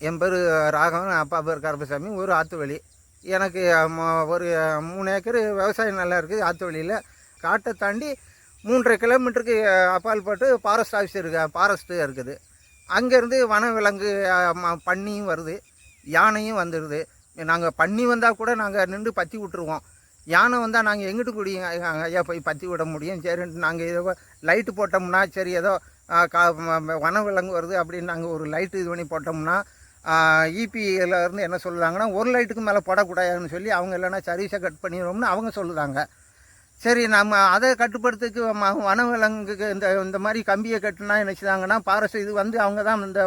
என் பேர் ராகவன் அப்பா பேர் கருப்பசாமி ஒரு ஆற்றுவழி எனக்கு ம- ஒரு மூணு ஏக்கர் விவசாயம் நல்லா இருக்குது ஆற்றுவழியில் காட்டை தாண்டி மூன்றரை கிலோமீட்டருக்கு அப்பால் போட்டு ஃபாரஸ்ட் ஆஃபீஸ் இருக்கு ஃபாரஸ்ட்டு இருக்குது. அங்கேருந்து வனவிலங்கு பன்னியும் வருது. யானையும் வந்துடுது நாங்கள் பன்னி வந்தால் கூட நாங்கள் நின்று பற்றி விட்டுருவோம். யானை வந்தால் நாங்கள் எங்கிட்டு கூடிய ஐயா போய் பற்றி விட முடியும். சரின்ட்டு நாங்கள் ஏதோ லைட்டு போட்டோம்னா சரி ஏதோ கா வனவிலங்கு வருது அப்படின்னு நாங்கள் ஒரு லைட்டு இது பண்ணி போட்டோம்னா இபியில் இருந்து என்ன சொல்லுறாங்கன்னா ஒரு லைட்டுக்கு மேலே போடக்கூடாதுன்னு சொல்லி அவங்க இல்லைன்னா சர்வீஸை கட் பண்ணிடுவோம்னு அவங்க சொல்லுறாங்க. சரி நம்ம அதை கட்டுப்படுத்துக்கு வனவிலங்குக்கு இந்த இந்த மாதிரி கம்பியை கட்டுனா என்ன பாரஸ் இது வந்து அவங்க தான் இந்த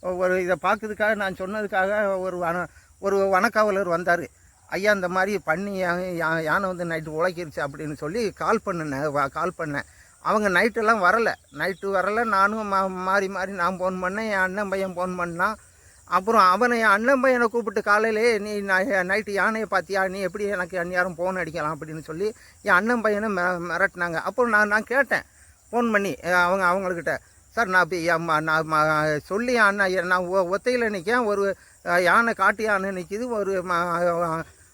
ஒரு இதை பார்க்கறதுக்காக நான் சொன்னதுக்காக ஒரு வன ஒரு வனக்காவலர் வந்தார். ஐயா இந்த மாதிரி பண்ணி யா- யானை வந்து நைட்டு உழைக்கிருச்சு அப்படின்னு சொல்லி கால் பண்ணினேன் கால் பண்ணேன். அவங்க நைட்டெல்லாம் வரலை. நைட்டு வரலை நானும் மா மாறி மாறி நான் ஃபோன் பண்ணேன் என் அண்ணன் பையன் ஃபோன் பண்ணான். அப்புறம் அவனை என் அண்ணன் பையனை கூப்பிட்டு காலையிலே நீ நைட்டு யானையை பார்த்தியா? நீ எப்படி எனக்கு அந்நேரம் ஃபோன் அடிக்கலாம்? அப்படின்னு சொல்லி என் அண்ணன் பையனை மிர மிரட்டினாங்க. அப்புறம் நான் நான் கேட்டேன். ஃபோன் பண்ணி அவங்க அவங்கக்கிட்ட சார் நான் இப்போ என் நான் சொல்லி அண்ணா என் நான் ஒ- ஒத்தையில் நிற்கேன் ஒரு யானை காட்டு யானை நிற்கிது ஒரு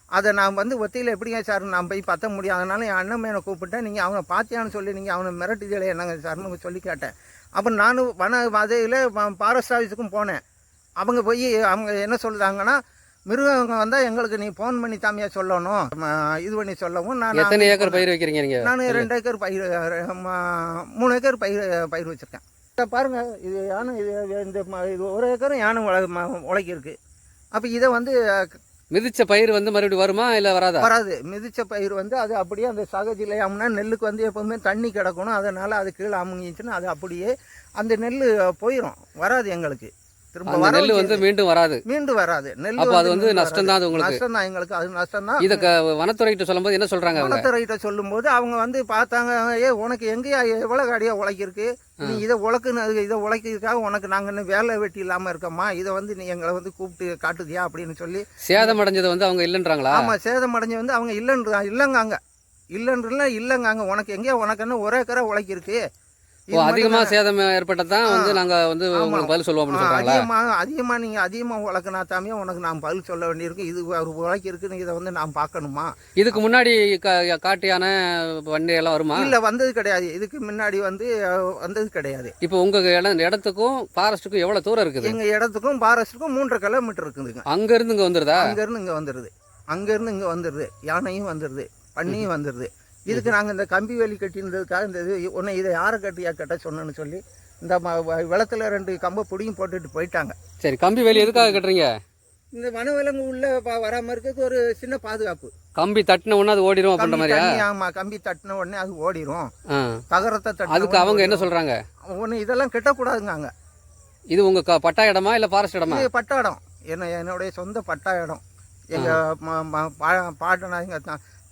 அதை நான் வந்து ஒத்தையில் எப்படிங்க சார்? நான் போய் பற்ற முடியும் என் அண்ணன் பையனை கூப்பிட்டேன். நீங்கள் அவனை பார்த்தியான்னு சொல்லி நீங்கள் அவனை மிரட்டுதலை என்னங்க சார்னு சொல்லி கேட்டேன். அப்புறம் நானும் வன வதையில் ஃபாரஸ்ட் ஆஃபீஸுக்கும் போனேன். அவங்க போய் அவங்க என்ன சொல்லுதாங்கன்னா மிருகங்க வந்தால் எங்களுக்கு நீ ஃபோன் பண்ணி தாமியா சொல்லணும். இது பண்ணி சொல்லவும் நான் எத்தனை ஏக்கர் பயிர் வைக்கிறீங்க நீங்க? நான் ரெண்டு ஏக்கர் பயிர் மூணு ஏக்கர் பயிர் பயிர் வச்சுருக்கேன். இதை பாருங்க இது யானை இது இந்த இது ஒரு ஏக்கரும் யானை உழைக்கிருக்கு அப்போ இதை வந்து மிதிச்ச பயிர் வந்து மறுபடியும் வருமா இல்ல வராதா? வராது. மிதிச்ச பயிர் வந்து அது அப்படியே அந்த சகஜில் அமுனா நெல்லுக்கு வந்து எப்பவுமே தண்ணி கிடக்கணும். அதனால் அது கீழே அமுங்கிச்சுன்னா அது அப்படியே அந்த நெல் போயிடும் வராது எங்களுக்கு. திரும்ப வர நெல் வந்து மீண்டும் வராது. மீண்டும் வராது. நெல் அப்ப அது வந்து நஷ்டம் தான் உங்களுக்கு. நஷ்டம் தான் எங்களுக்கு அது நஷ்டம் தான் இத க- வனத்துறைகிட்ட சொல்லும்போது என்ன சொல்றாங்க அவங்க? வனத்துறைகிட்ட சொல்லும்போது அவங்க வந்து பார்த்தாங்க ஏ உனக்கு எங்கேயா எவ்வளோ காடியாக உழைக்கிருக்கு? நீ இதை உழைக்குன்னு இதை உழைக்கிறதுக்காக உனக்கு நாங்கள் இன்னும் வேலை வெட்டி இல்லாமல் இருக்கோமா இதை வந்து நீ எங்களை வந்து கூப்பிட்டு காட்டுதியா அப்படின்னு சொல்லி. சேதம் அடைஞ்சது வந்து அவங்க இல்லைன்றாங்களா? ஆமாம் சேதம் அடைஞ்சு வந்து அவங்க இல்லைன்றா இல்லைங்காங்க. இல்லைன்றல இல்லைங்காங்க. உனக்கு எங்கேயா உனக்கு என்ன ஒரே கரை உழைக்கிருக்கு. ஓ அதிகமா சேதம் ஏற்பட்டதான் வந்து நாங்க வந்து. உங்களுக்கு பதில் சொல்லுவோம் அப்படின்னு அதிகமாக அதிகமாக நீங்கள் அதிகமாக உழைக்கினா தாமே உனக்கு நான் பதில் சொல்ல வேண்டியிருக்கு. இது ஒரு உழைக்கிருக்குன்னு இதை வந்து நான் பார்க்கணுமா? இதுக்கு முன்னாடி கா- காட்டு யானை வண்டி எல்லாம் வருமா? இல்லை வந்தது கிடையாது. இதுக்கு முன்னாடி வந்து வந்தது கிடையாது. இப்போ உங்க இடம் இடத்துக்கும் ஃபாரஸ்ட்டுக்கும் எவ்வளவு தூரம் இருக்குது? எங்கள் இடத்துக்கும் பாரஸ்ட்டுக்கும் மூன்றரை கிலோமீட்டர் இருக்குதுங்க. அங்க இருந்து இங்க வந்துருதா? அங்கேருந்து இங்கே வந்துடுது அங்கேருந்து இங்கே வந்துடுது யானையும் வந்துடுது பன்னியும் வந்துடுது இதுக்கு நாங்கள் இந்த கம்பி வேலி கட்டினதுக்காக இந்த இது உன்னை இதை யாரை கட்டியா கட்ட சொன்னேன்னு சொல்லி இந்த விளத்துல ரெண்டு கம்பை பிடியும் போட்டுட்டு போயிட்டாங்க. சரி கம்பி வேலி எதுக்காக கட்டுறீங்க? இந்த வனவிலங்கு உள்ள வராம இருக்கிறதுக்கு ஒரு சின்ன பாதுகாப்பு. கம்பி தட்டின உடனே அது ஓடிடும் அப்படின்ற தண்ணி, ஆமா கம்பி தட்டின உடனே அது ஓடிரும். ஆ. தகரத்தை தட்டின அதுக்கு அவங்க என்ன சொல்றாங்க? ஒன்று இதெல்லாம் கெட்டக்கூடாதுங்க இது உங்க பட்டா இடமா இல்ல ஃபாரஸ்ட் இடமா? இது பட்டா இடம். என்ன என்னுடைய சொந்த பட்டா இடம். எங்கள் பாட்டனா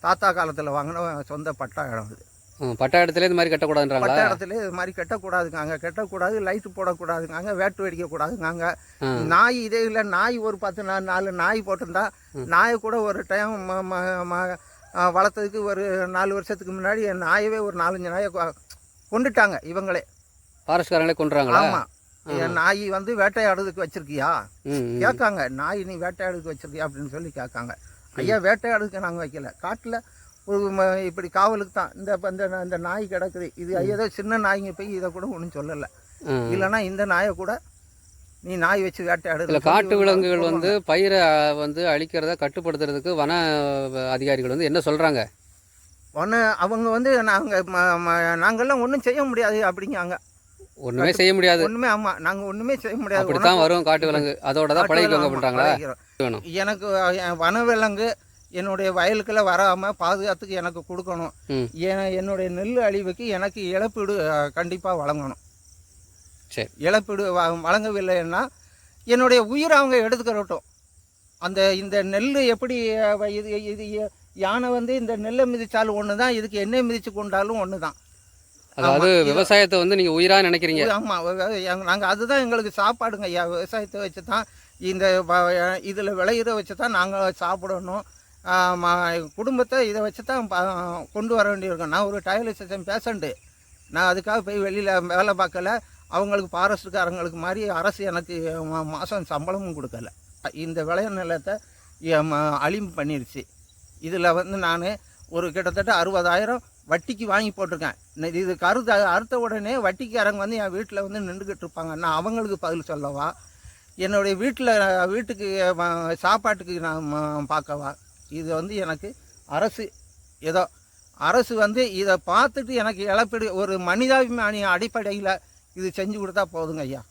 தாத்தா காலத்தில் வாங்கின சொந்த பட்டா இடம் இது பட்டா இடத்துல இது மாதிரி கட்டக்கூடாதுன்றாங்களா? பட்டா இடத்துல இது மாதிரி கட்டக்கூடாதுங்க. கட்டக்கூடாது லைட்டு போடக்கூடாதுங்க வேட்டு வெடிக்கக்கூடாதுங்க. நாய் இதே இல்லை நாய் ஒரு பத்து நா- நாலு நாய் போட்டிருந்தா நாயை கூட ஒரு டைம் வளர்த்ததுக்கு ஒரு நாலு வருஷத்துக்கு முன்னாடி என் நாயவே ஒரு நாலஞ்சு நாயை கொண்டுட்டாங்க இவங்களே. ஃபாரஸ்ட்காரங்களே கொண்டுறாங்களா ஆமாம் என் நாய் வந்து வேட்டையாடுறதுக்கு வச்சிருக்கியா. கேட்காங்க நாய் நீ வேட்டையாடுறதுக்கு வச்சிருக்கியா? அப்படின்னு சொல்லி கேட்காங்க. ஐயா வேட்டையாடுறதுக்கு நாங்கள் வைக்கல. காட்டில் ஒரு இப்படி காவலுக்கு தான். இந்த இப்ப இந்த இந்த நாய் கிடக்குது. இது ஏதோ சின்ன நாய்ங்க போய் இதை கூட ஒன்றும் சொல்லலை. இல்லைன்னா இந்த நாயை கூட நீ நாய் வச்சு வேட்டையாடு. இல்ல காட்டு விலங்குகள் வந்து பயிரை வந்து அழிக்கிறத கட்டுப்படுத்துறதுக்கு வன அதிகாரிகள் வந்து என்ன சொல்றாங்க? ஒன்று அவங்க வந்து நாங்கள் நாங்கள்லாம் ஒன்றும் செய்ய முடியாது அப்படிங்காங்க ஒண்ணுமே செய்ய முடியாது. ஒன்றுமே ஆமாம் நாங்கள் ஒன்றுமே செய்ய முடியாது. அப்படித்தான் வரும் காட்டு விலங்கு. அதோட தான் பழகிக்கோங்க அப்படின்றாங்களா. வேணும். எனக்கு என் வனவிலங்கு என்னுடைய வயலுக்குள்ள வராமல் பாதுகாத்துக்கு எனக்கு கொடுக்கணும். என்னுடைய நெல் அழிவுக்கு எனக்கு இழப்பீடு கண்டிப்பாக வழங்கணும். சரி. இழப்பீடு வழங்கவில்லைன்னா என்னுடைய உயிரை அவங்க எடுத்துக்கிறட்டும். அந்த இந்த நெல் எப்படி இது இது யானை வந்து இந்த நெல்லை மிதிச்சாலும் ஒன்று தான் இதுக்கு எண்ணெய் மிதிச்சு கொண்டாலும் ஒன்று தான் அதாவது விவசாயத்தை வந்து நீங்க உயிரா நினைக்கிறீங்க. ஆமாம் நாங்கள் அதுதான் எங்களுக்கு சாப்பாடுங்க ஐயா. விவசாயத்தை வச்சு தான் இந்த இதில் விளையிற வச்சு தான் நாங்கள் சாப்பிடணும் குடும்பத்தை இதை வச்சு தான் கொண்டு வர வேண்டியிருக்கோம். நான் ஒரு டயலிசேஷன் பேஷண்ட்டு. நான் அதுக்காக போய் வெளியில் வேலை பார்க்கல. அவங்களுக்கு ஃபாரஸ்ட்டுக்காரங்களுக்கு மாதிரி அரசு எனக்கு மாதம் சம்பளமும் கொடுக்கல. இந்த விளைய நிலத்தை அழிம்பு பண்ணிருச்சு. இதில் வந்து நான் ஒரு கிட்டத்தட்ட அறுபதாயிரம் வட்டிக்கு வாங்கி போட்டிருக்கேன். இது கருத்து அறுத்த உடனே வட்டிக்காரங்க வந்து என் வீட்டில் வந்து நின்றுக்கிட்டு இருப்பாங்க. நான் அவங்களுக்கு பதில் சொல்லவா? என்னுடைய வீட்டில் வீட்டுக்கு சாப்பாட்டுக்கு நான் பார்க்கவா? இது வந்து எனக்கு அரசு ஏதோ அரசு வந்து இதை பார்த்துட்டு எனக்கு இழப்பீடு ஒரு மனிதாபிமானி அடிப்படையில் இது செஞ்சு கொடுத்தா போதுங்க ஐயா.